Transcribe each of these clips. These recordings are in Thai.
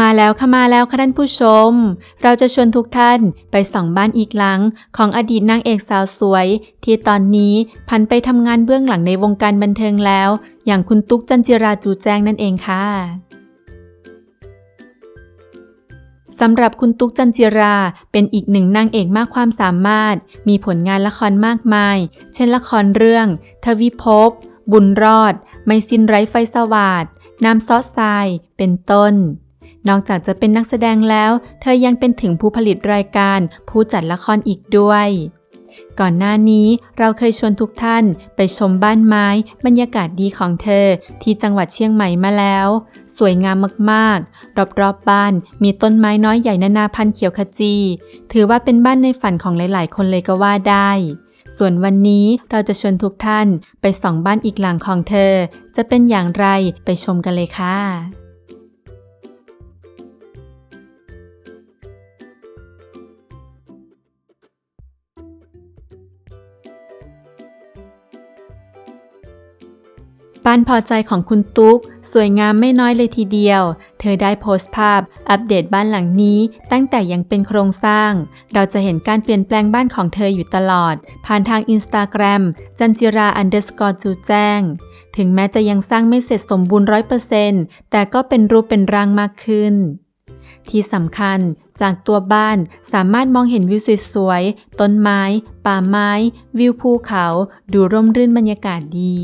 มาแล้วค่ะมาแล้วค่ะท่านผู้ชม เราจะชวนทุกท่านไปส่องบ้านอีกหลัง ของอดีตนางเอกสาวสวย ที่ตอนนี้พันไปทำงานเบื้องหลังในวงการบันเทิงแล้ว อย่างคุณตุ๊กจันจิราจูแจ้งนั่นเองค่ะสำหรับคุณตุ๊กจันจิราเป็นอีกหนึ่งนางเอกมากความสามารถ มีผลงานละครมากมาย เช่นละครเรื่อง ทวิภพ บุญรอด ไม่สิ้นไร้ไฟสวาดน้ำซอสทราย เป็นต้น นอกจากจะเป็นนักแสดงแล้ว เธอยังเป็นถึงผู้ผลิตรายการ ผู้จัดละครอีกด้วย ก่อนหน้านี้เราเคยชวนทุกท่านไปชมบ้านไม้บรรยากาศดีของเธอที่จังหวัดเชียงใหม่มาแล้ว สวยงามมากๆ รอบๆบบ้านมีต้นไม้น้อยใหญ่นานาพันธุ์เขียวขจี ถือว่าเป็นบ้านในฝันของหลายๆ คนเลยก็ว่าได้ส่วนวันนี้เราจะชวนทุกท่านไปส่องบ้านอีกหลังของเธอ จะเป็นอย่างไรไปชมกันเลยค่ะ บ้านพอใจของคุณตุ๊ก สวยงามไม่น้อยเลยทีเดียว เธอได้โพสต์ภาพ อัปเดตบ้านหลังนี้ ตั้งแต่ยังเป็นโครงสร้าง เราจะเห็นการเปลี่ยนแปลงบ้านของเธออยู่ตลอด ผ่านทางอินสตาแกรมจันจิราอันเดอร์สกอร์จูแจ้ง ถึงแม้จะยังสร้างไม่เสร็จสมบูรณ์ร้อยเปอร์เซ็นต์แต่ก็เป็นรูปเป็นร่างมากขึ้นที่สำคัญจากตัวบ้านสามารถมองเห็นวิวสวยๆ ต้นไม้ ป่าไม้ วิวภูเขา ดูร่มรื่นบรรยากาศดี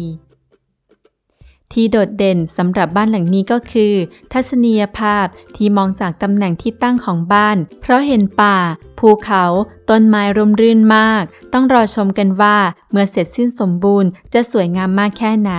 ที่โดดเด่นสำหรับบ้านหลังนี้ก็คือ ทัศนียภาพที่มองจากตำแหน่งที่ตั้งของบ้าน เพราะเห็นป่า ภูเขา ต้นไม้ร่มรื่นมาก ต้องรอชมกันว่าเมื่อเสร็จสิ้นสมบูรณ์จะสวยงามมากแค่ไหน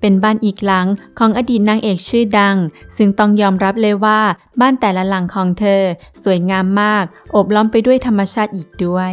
เป็นบ้านอีกหลังของอดีตนางเอกชื่อดัง ซึ่งต้องยอมรับเลยว่าบ้านแต่ละหลังของเธอ สวยงามมาก อบล้อมไปด้วยธรรมชาติอีกด้วย